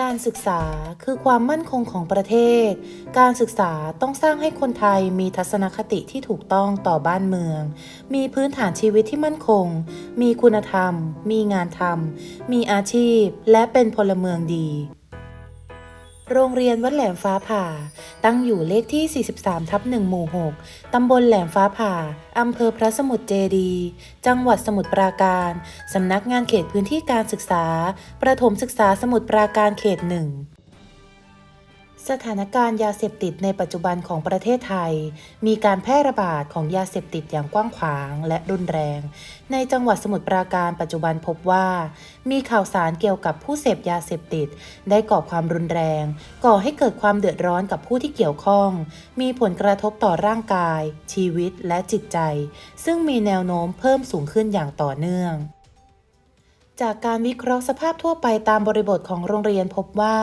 การศึกษาคือความมั่นคงของประเทศ การศึกษาต้องสร้างให้คนไทยมีทัศนคติที่ถูกต้องต่อบ้านเมือง มีพื้นฐานชีวิตที่มั่นคง มีคุณธรรม มีงานทำ มีอาชีพ และเป็นพลเมืองดี โรงเรียนวัดแหลมฟ้าผ่า ตั้งอยู่เลขที่ 43 ทับ1หมู่ 6 ตำบลแหลมฟ้าผ่า อำเภอพระสมุทรเจดี จังหวัดสมุทรปราการ สำนักงานเขตพื้นที่การศึกษา ประถมศึกษาสมุทรปราการเขตหนึ่ง สถานการณ์ยาเสพติดในปัจจุบันของประเทศไทย มีการแพร่ระบาดของยาเสพติดอย่างกว้างขวางและรุนแรง ในจังหวัดสมุทรปราการปัจจุบันพบว่า มีข่าวสารเกี่ยวกับผู้เสพยาเสพติด ได้ก่อความรุนแรง ก่อให้เกิดความเดือดร้อนกับผู้ที่เกี่ยวข้อง มีผลกระทบต่อร่างกาย ชีวิตและจิตใจ ซึ่งมีแนวโน้มเพิ่มสูงขึ้นอย่างต่อเนื่อง จากการวิเคราะห์สภาพทั่วไปตามบริบทของโรงเรียนพบว่า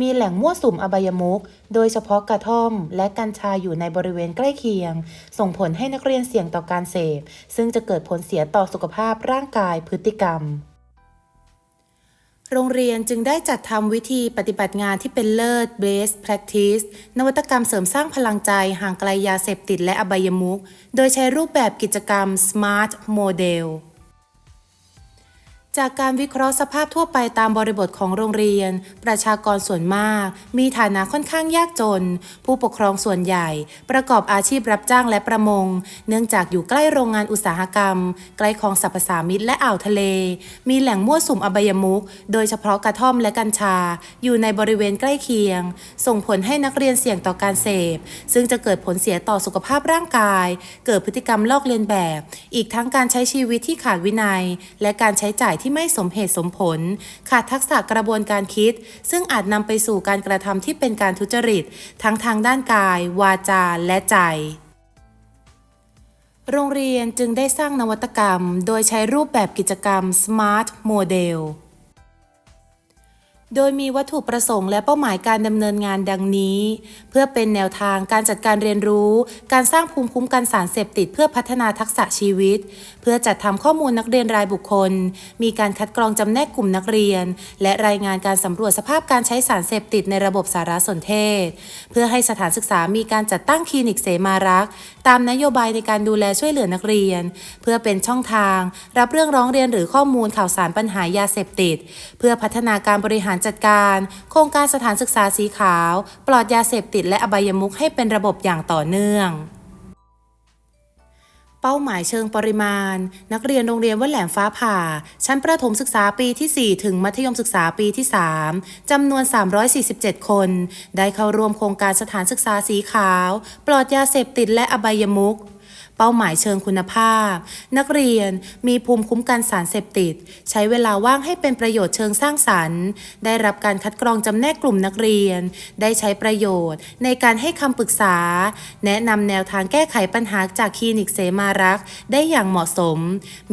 มีแหล่งมั่วสุมอบายมุขโดยเฉพาะกระท่อม และกัญชาอยู่ในบริเวณใกล้เคียง ส่งผลให้นักเรียนเสี่ยงต่อการเสพ ซึ่งจะเกิดผลเสียต่อสุขภาพร่างกายพฤติกรรมโรงเรียนจึงได้จัดทำวิธีปฏิบัติงานที่เป็นเลิศ best practice นวัตกรรมเสริมสร้างพลังใจห่างไกลยาเสพติดและอบายมุขโดยใช้รูปแบบกิจกรรม smart model จากการวิเคราะห์สภาพทั่วไปตามบริบทของโรงเรียน ประชากรส่วนมาก มีฐานะค่อนข้างยากจน ผู้ปกครองส่วนใหญ่ ประกอบอาชีพรับจ้างและประมง เนื่องจากอยู่ใกล้โรงงานอุตสาหกรรม ใกล้คลองสรรพสามิตและอ่าวทะเล มีแหล่งมั่วสุมอบายมุขโดยเฉพาะกระท่อมและกัญชา อยู่ในบริเวณใกล้เคียง ส่งผลให้นักเรียนเสี่ยงต่อการเสพ ซึ่งจะเกิดผลเสียต่อสุขภาพร่างกาย เกิดพฤติกรรมลอกเลียนแบบ อีกทั้งการใช้ชีวิตที่ขาดวินัย และการใช้จ่ายที่ไม่สมเหตุสมผล ขาดทักษะกระบวนการคิด ซึ่งอาจนำไปสู่การกระทำที่เป็นการทุจริต ทั้งทางด้านกาย วาจา และใจโรงเรียนจึงได้สร้างนวัตกรรม โดยใช้รูปแบบกิจกรรม Smart Model โดยมีวัตถุประสงค์และเป้าหมายการดำเนินงานดังนี้ เพื่อเป็นแนวทางการจัดการเรียนรู้ การสร้างภูมิคุ้มกันสารเสพติดเพื่อพัฒนาทักษะชีวิต เพื่อจัดทำข้อมูลนักเรียนรายบุคคล มีการคัดกรองจำแนกกลุ่มนักเรียน และรายงานการสำรวจสภาพการใช้สารเสพติดในระบบสารสนเทศ เพื่อให้สถานศึกษามีการจัดตั้งคลินิกเสมารักษ์ตามนโยบายในการดูแลช่วยเหลือนักเรียน เพื่อเป็นช่องทาง รับเรื่องร้องเรียนหรือข้อมูลข่าวสารปัญหายาเสพติด เพื่อพัฒนาการบริหารจัดการ โครงการสถานศึกษาสีขาว ปลอดยาเสพติดและอบายมุขให้เป็นระบบอย่างต่อเนื่องเป้าหมายเชิงปริมาณ นักเรียนโรงเรียนวัดแหลมฟ้าผ่า ชั้นประถมศึกษาปีที่ 4 ถึงมัธยมศึกษาปีที่ 3 จำนวน 347 คน ได้เข้าร่วมโครงการสถานศึกษาสีขาว ปลอดยาเสพติดและอบายมุข เป้าหมายเชิงคุณภาพ นักเรียนมีภูมิคุ้มกันสารเสพติด ใช้เวลาว่างให้เป็นประโยชน์เชิงสร้างสรรค์ ได้รับการคัดกรองจำแนกกลุ่มนักเรียน ได้ใช้ประโยชน์ ในการให้คำปรึกษา แนะนำแนวทางแก้ไขปัญหาจากคลินิกเสมารัก ได้อย่างเหมาะสม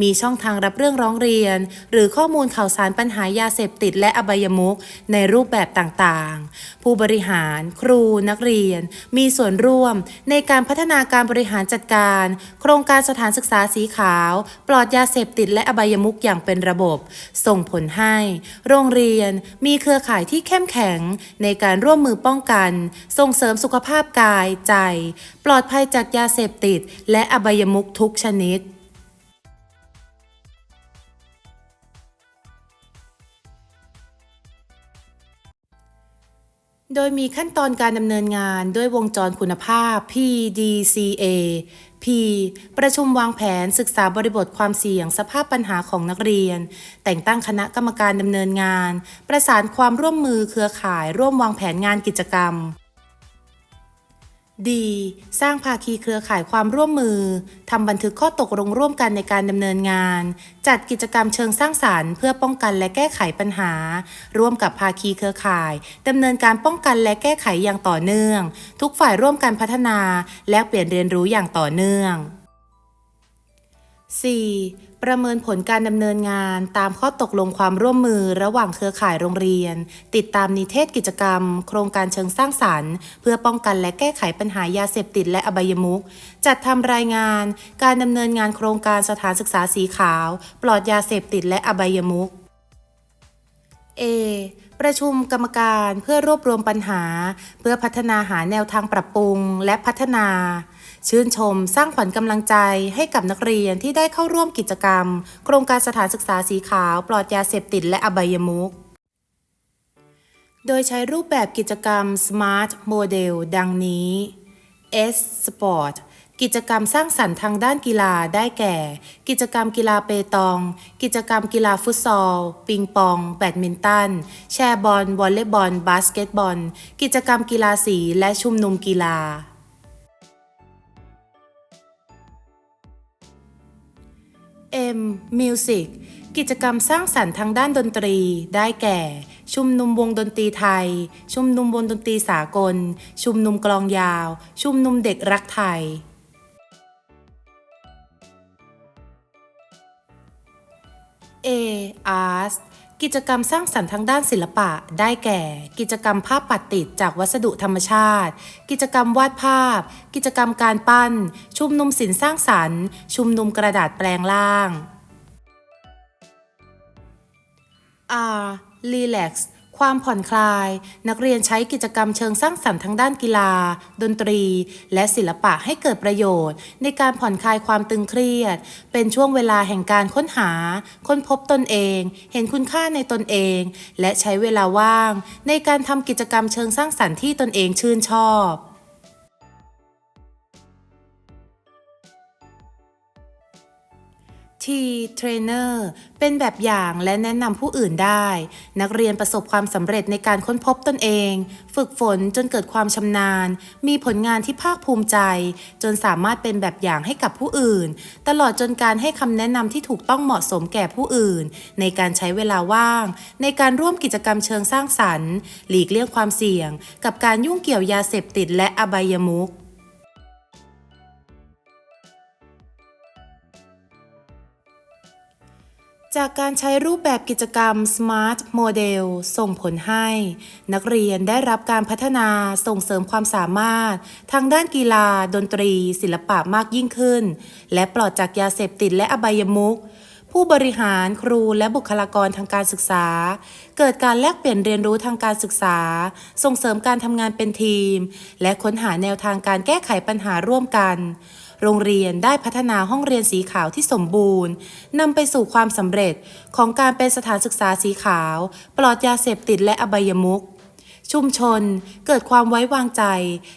มีช่องทางรับเรื่องร้องเรียน หรือข้อมูลข่าวสารปัญหายาเสพติด และอบายมุขในรูปแบบต่างๆ ผู้บริหาร ครู นักเรียน มีส่วนร่วมในการพัฒนาการบริหารจัดการโครงการสถานศึกษาสีขาว ปลอดยาเสพติดและอบายมุขอย่างเป็นระบบ ส่งผลให้ โรงเรียนมีเครือข่ายที่เข้มแข็งในการร่วมมือป้องกัน ส่งเสริมสุขภาพกายใจ ปลอดภัยจากยาเสพติด และอบายมุขทุกชนิดโดยมีขั้นตอนการดำเนินงานด้วยวงจรคุณภาพ PDCA P ประชุมวางแผนศึกษาบริบทความเสี่ยงสภาพปัญหาของนักเรียน แต่งตั้งคณะกรรมการดำเนินงาน ประสานความร่วมมือเครือข่ายร่วมวางแผนงานกิจกรรม D สร้างภาคีเครือข่ายความร่วมมือ ทำบันทึกข้อตกลงร่วมกันในการดำเนินงาน จัดกิจกรรมเชิงสร้างสารรค์ เพื่อป้องกันและแก้ไขปัญหา ร่วมกับภาคีเครือข่ายดำเนินการป้องกันและแก้ไขอย่างต่อเนื่อง ทุกฝ่ายร่วมกันพัฒนา และเปลี่ยนเรียนรู้อย่างต่อเนื่อง 4. ประเมินผลการดำเนินงานตามข้อตกลงความร่วมมือระหว่างเครือข่ายโรงเรียน ติดตามนิเทศกิจกรรม โครงการเชิงสร้างสรรค์ เพื่อป้องกันและแก้ไขปัญหายาเสพติดและอบายมุขจัดทำรายงาน การดำเนินงานโครงการสถานศึกษาสีขาว ปลอดยาเสพติดและอบายมุข A ประชุมกรรมการเพื่อรวบรวมปัญหา เพื่อพัฒนาหาแนวทางปรับปรุงและพัฒนา ชื่นชมสร้างขวัญกำลังใจให้กับนักเรียนที่ได้เข้าร่วมกิจกรรม โครงการสถานศึกษาสีขาวปลอดยาเสพติดและอบายมุขโดยใช้รูปแบบกิจกรรม Smart Model ดังนี้ S Sport กิจกรรมสร้างสรรค์ทางด้านกีฬาได้แก่ กิจกรรมกีฬาเปตอง กิจกรรมกีฬาฟุตซอล ปิงปอง แบดมินตัน แชร์บอล วอลเลย์บอล บาสเกตบอล กิจกรรมกีฬาสีและชุมนุมกีฬา M Music กิจกรรมสร้างสรรค์ทางด้านดนตรีได้แก่ ชุมนุมวงดนตรีไทย ชุมนุมวงดนตรีสากล ชุมนุมกลองยาว ชุมนุมเด็กรักไทย A arts กิจกรรมสร้างสรรค์ทางด้านศิลปะ ได้แก่ กิจกรรมภาพปัดติดจากวัสดุธรรมชาติ กิจกรรมวาดภาพ กิจกรรมการปั้น ชุมนุมศิลป์สร้างสรรค์ ชุมนุมกระดาษแปลงล่าง R Relax ความผ่อนคลาย นักเรียนใช้กิจกรรมเชิงสร้างสรรค์ทางด้านกีฬา ดนตรี และศิลปะให้เกิดประโยชน์ ในการผ่อนคลายความตึงเครียด เป็นช่วงเวลาแห่งการค้นหา ค้นพบตนเอง เห็นคุณค่าในตนเอง และใช้เวลาว่าง ในการทำกิจกรรมเชิงสร้างสรรค์ที่ตนเองชื่นชอบ T Trainer เป็นแบบอย่างและแนะนำผู้อื่นได้ นักเรียนประสบความสำเร็จในการค้นพบตนเอง ฝึกฝนจนเกิดความชำนาญ มีผลงานที่ภาคภูมิใจ จนสามารถเป็นแบบอย่างให้กับผู้อื่น ตลอดจนการให้คำแนะนำที่ถูกต้องเหมาะสมแก่ผู้อื่น ในการใช้เวลาว่าง ในการร่วมกิจกรรมเชิงสร้างสรรค์ หลีกเลี่ยงความเสี่ยง กับการยุ่งเกี่ยวยาเสพติดและอบายมุข จากการใช้รูปแบบกิจกรรม Smart Model ส่งผลให้ นักเรียนได้รับการพัฒนาส่งเสริมความสามารถ ทางด้านกีฬา ดนตรี ศิลปะมากยิ่งขึ้น และปลอดจากยาเสพติดและอบายมุขผู้บริหารครูและบุคลากรทางการศึกษา เกิดการแลกเปลี่ยนเรียนรู้ทางการศึกษา ส่งเสริมการทำงานเป็นทีม และค้นหาแนวทางการแก้ไขปัญหาร่วมกัน โรงเรียนได้พัฒนาห้องเรียนสีขาวที่สมบูรณ์นำไปสู่ความสำเร็จของการเป็นสถานศึกษาสีขาว ปลอดยาเสพติดและอบายมุขชุมชนเกิดความไว้วางใจ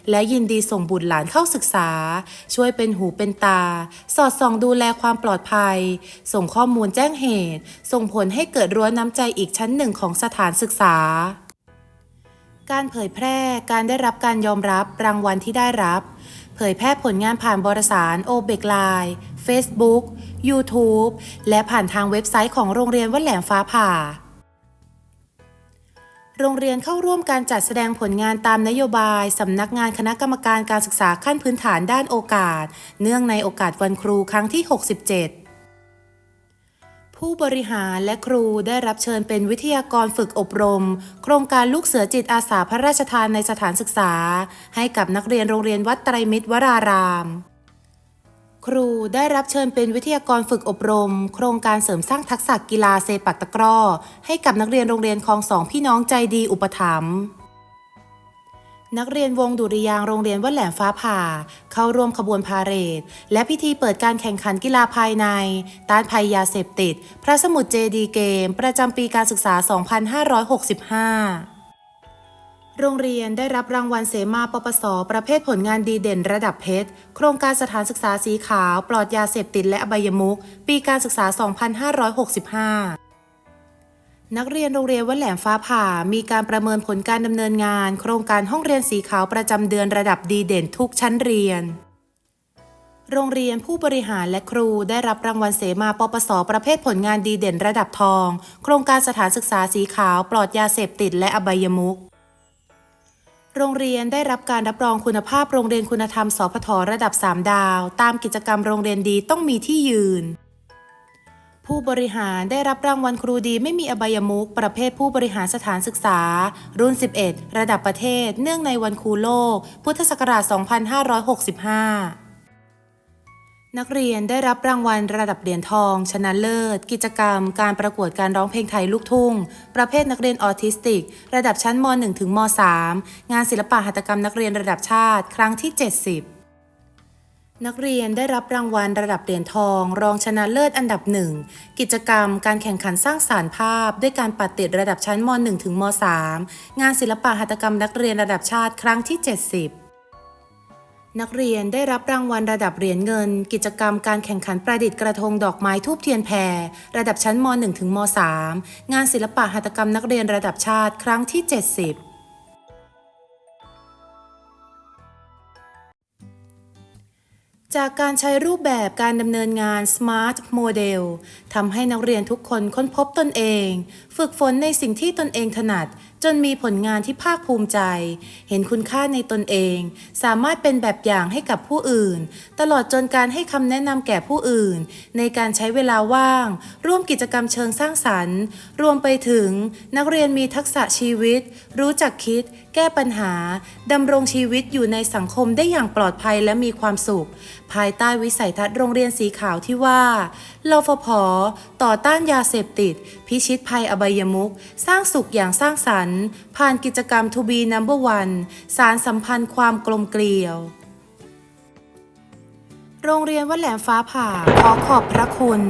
และยินดีส่งบุตรหลานเข้าศึกษา ช่วยเป็นหูเป็นตา สอดส่องดูแลความปลอดภัย ส่งข้อมูลแจ้งเหตุ ส่งผลให้เกิดรั้วน้ำใจอีกชั้นหนึ่งของสถานศึกษา การเผยแพร่การได้รับการยอมรับรางวัลที่ได้รับ เผยแพร่ผลงานผ่านบรสารโอเบกไลน์ Facebook YouTube และผ่านทางเว็บไซต์ของโรงเรียนวัดแหลมฟ้าผ่า โรงเรียนเข้าร่วมการจัดแสดงผลงานตามนโยบาย สำนักงานคณะกรรมการการศึกษาขั้นพื้นฐานด้านโอกาส เนื่องในโอกาสวันครูครั้งที่ 67 ผู้บริหารและครูได้รับเชิญเป็นวิทยากรฝึกอบรม โครงการลูกเสือจิตอาสาพระราชทานในสถานศึกษา ให้กับนักเรียนโรงเรียนวัดไตรมิตรวราราม ครูได้รับเชิญเป็นวิทยากรฝึกอบรม โครงการเสริมสร้างทักษะกีฬาเซปักตะกร้อ ให้กับนักเรียนโรงเรียนคลองสองพี่น้องใจดีอุปถัมภ์ นักเรียนวงดุริยางโรงเรียนวัดแหลมฟ้าผ่า เข้าร่วมขบวนพาเหรด และพิธีเปิดการแข่งขันกีฬาภายใน ต้านภัยยาเสพติด พระสมุทรเจดีเกม ประจำปีการศึกษา 2565โรงเรียนได้รับรางวัลเสมาปปส ประเภทผลงานดีเด่นระดับเพชร โครงการสถานศึกษาสีขาว ปลอดยาเสพติดและอบายมุขปีการศึกษา 2565 นักเรียนโรงเรียนวัดแหลมฟ้าผ่า มีการประเมินผลการดำเนินงาน โครงการห้องเรียนสีขาวประจำเดือนระดับดีเด่นทุกชั้นเรียน โรงเรียนผู้บริหารและครูได้รับรางวัลเสมาปปส ประเภทผลงานดีเด่นระดับทอง โครงการสถานศึกษาสีขาวปลอดยาเสพติดและอบายมุขโรงเรียนได้รับการรับรองคุณภาพโรงเรียนคุณธรรมสพทระดับ 3 ดาว ตามกิจกรรมโรงเรียนดีต้องมีที่ยืน ผู้บริหารได้รับรางวัลครูดีไม่มีอบายมุขประเภทผู้บริหารสถานศึกษา รุ่น 11 ระดับประเทศ เนื่องในวันครูโลก พุทธศักราช 2565 นักเรียนได้รับรางวัลระดับเหรียญทอง ชนะเลิศ กิจกรรม การประกวดการร้องเพลงไทยลูกทุ่ง ประเภทนักเรียนออทิสติก ระดับชั้นม .1 ถึงม .3 งานศิลปะหัตถกรรมนักเรียนระดับชาติ ครั้งที่ 70 นักเรียนได้รับรางวัลระดับเหรียญทอง รองชนะเลิศอันดับหนึ่งกิจกรรม การแข่งขันสร้างสารรค์ภาพ ด้วยการปัดติดระดับชั้นม .1 ถึงม .3 งานศิลปะหัตถกรรมนักเรียนระดับชาติครั้งที่ 70 นักเรียนได้รับรางวัลระดับเหรียญเงิน กิจกรรม การแข่งขันประดิษฐ์กระทงดอกไม้ทูบเทียนแพรระดับชั้นม .1 ถึงม .3 งานศิลปะหัตถกรรมนักเรียนระดับชาติครั้งที่ 70 จากการใช้รูปแบบการดำเนินงาน Smart Model ทำให้นักเรียนทุกคนค้นพบตนเอง ฝึกฝนในสิ่งที่ตนเองถนัด จนมีผลงานที่ภาคภูมิใจ เห็นคุณค่าในตนเอง สามารถเป็นแบบอย่างให้กับผู้อื่น ตลอดจนการให้คำแนะนำแก่ผู้อื่น ในการใช้เวลาว่าง ร่วมกิจกรรมเชิงสร้างสรรค์ รวมไปถึง นักเรียนมีทักษะชีวิต รู้จักคิด แก้ปัญหาดำรงชีวิตอยู่ในสังคมได้อย่างปลอดภัยและมีความสุข ภายใต้วิสัยทัศน์โรงเรียนสีขาวที่ว่าลฟผต่อต้านยาเสพติดพิชิตภัยอบายมุก สร้างสุขอย่างสร้างสรรค์ ผ่านกิจกรรมทูบีนัมเบอร์วันสารสัมพันธ์ความกลมเกลียว โรงเรียนวัดแหลมฟ้าผ่าขอขอบพระคุณ